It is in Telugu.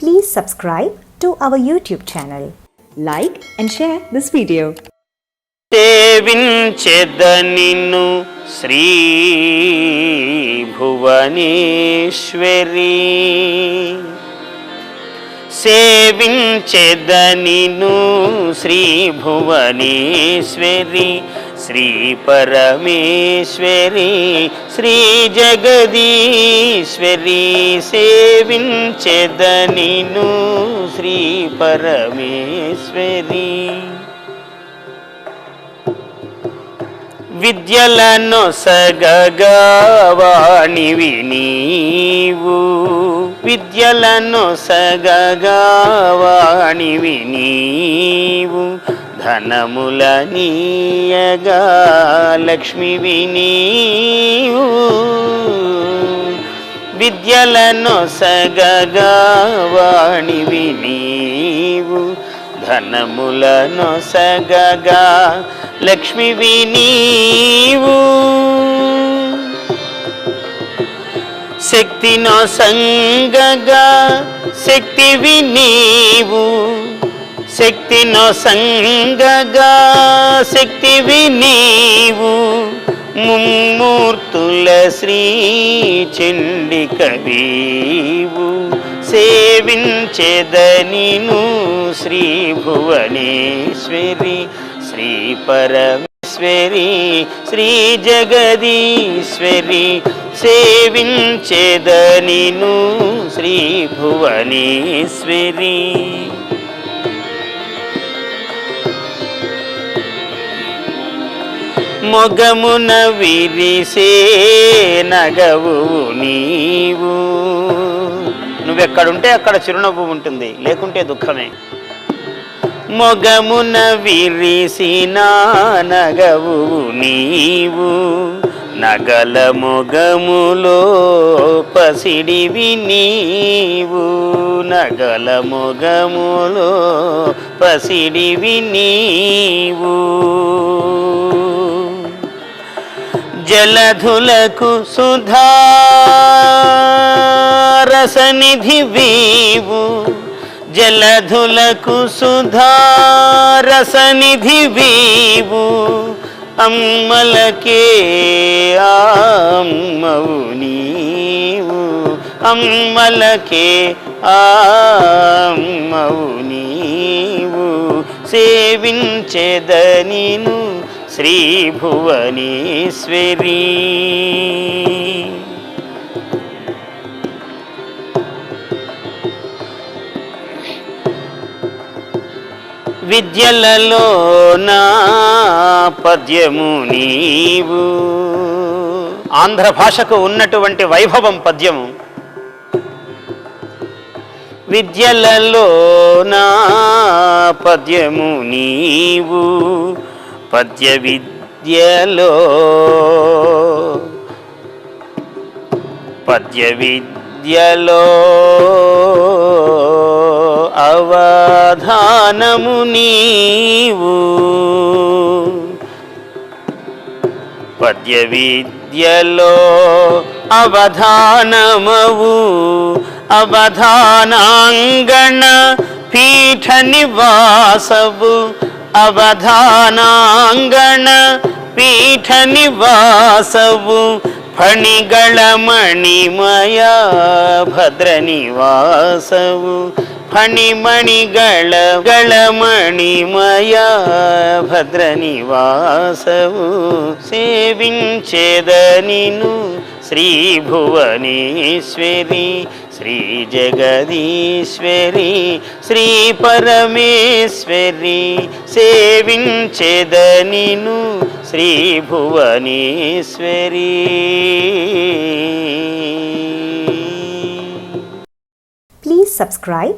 Please subscribe to our YouTube channel. Like and share this video. సేవించెద నిన్ను శ్రీ భువనేశ్వరి సేవించెద శ్రీ భువనేశ్వరి శ్రీ పరమేశ్వరి శ్రీ జగదీశ్వరి సేవించెద శ్రీ పరమేశ్వరి విద్యలను సగగవాణివి నీవు. విద్యలను సగగవాణివి నీవు ధనముల నీయగా లక్ష్మివి నీవు. విద్యలను సగగవాణివి నీవు ధనములను సగగా లక్ష్మివి నీవు. శక్తినో సంగగా శక్తివి నీవు శక్తినో సంగగా శక్తివి నీవు ముమ్మూర్తుల శ్రీ చండికవీవు సేవించెదనిను శ్రీ భువనేశ్వరి శ్రీ పరమేశ్వరి శ్రీ జగదీశ్వరి. సేవించెదనిను శ్రీ భువనేశ్వరి. మొగమున విరిసే నగవు నీవు. నువ్వెక్కడుంటే అక్కడ చిరునవ్వు ఉంటుంది లేకుంటే దుఃఖమే. మొగమున విరిసిన నగవు నీవు. నగల మొగములో పసిడివి నీవు. నగల మొగములో పసిడివి నీవు. జలధులకు సుధారసనిధి వీవు. జలధులకు సుధారసనిధి వీవు. అమ్మలకే అమ్మవు నీవు. అమ్మలకే అమ్మవు నీవు. సేవించెదనిను శ్రీ భువనేశ్వరీ. విద్యలలో నా పద్యము నీవు. ఆంధ్ర భాషకు ఉన్నటువంటి వైభవం పద్యము. విద్యలలో నా పద్యము నీవు. పద్య విద్యలో పద్య విద్యలో అవధానము నీవు. పద్య విద్యలో అవధానమవు అవధానాంగణ పీఠ నివాసవు అవధానాంగణ పీఠ నివాసవు ಫಣಿಗಳ భద్ర నివాసవు. ಫಣಿಮಣಿಗಳ ಗಳ ಮಣಿಮಯ ಭದ್ರ ನಿವಾಸವು ಸೇವಿಂಚೆದ ನೀನು శ్రీ భువనేశ్వరి శ్రీ జగదీశ్వరి శ్రీ పరమేశ్వరి సేవించెదనిను శ్రీ భువనేశ్వరి Please subscribe